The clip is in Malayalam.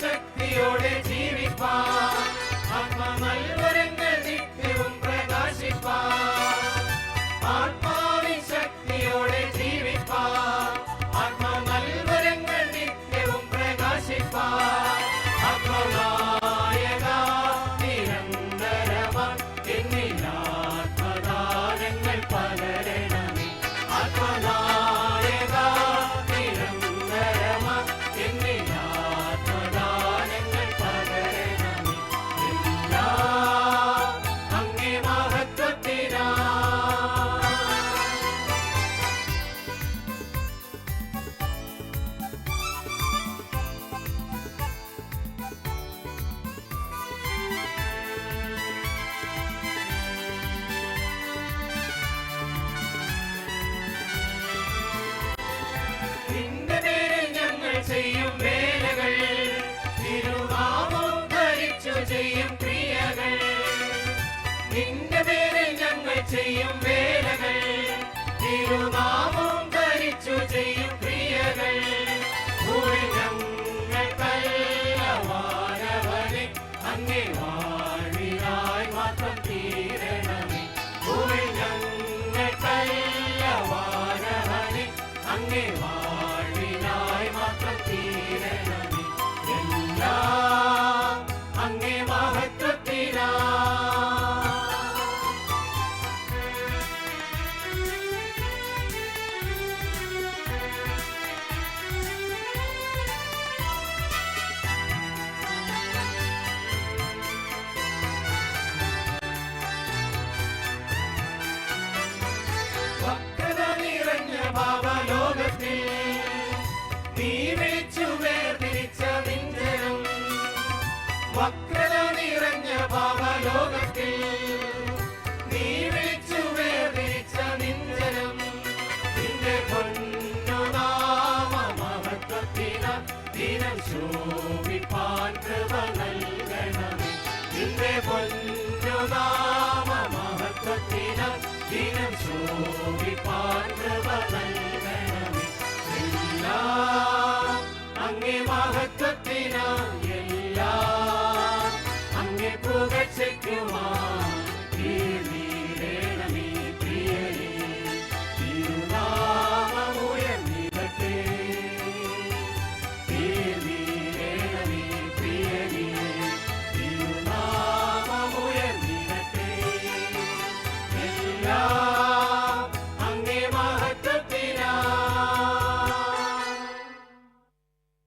ശക്തിയോടെ ജീവിപ്പാൻ. ആത്മ செய்யும் வேலைகள் திருநாம നിറഞ്ഞ ഭാവലോകത്തിൽ നീ വിളിച്ചു വേർതിരിച്ച നിന്ദനം നിന്റെ പൊന്നുനാമ മഹത്വത്തിന ദിനം ശോഭിപ്പാൻ കൃപ നൽകണമേ നിന്റെ പൊന്നുനാമ മഹത്വത്തിന ദിനം ശോഭിപ്പാൻ കൃപ നൽകണമേ അങ്ങേ മഹത്വത്തിന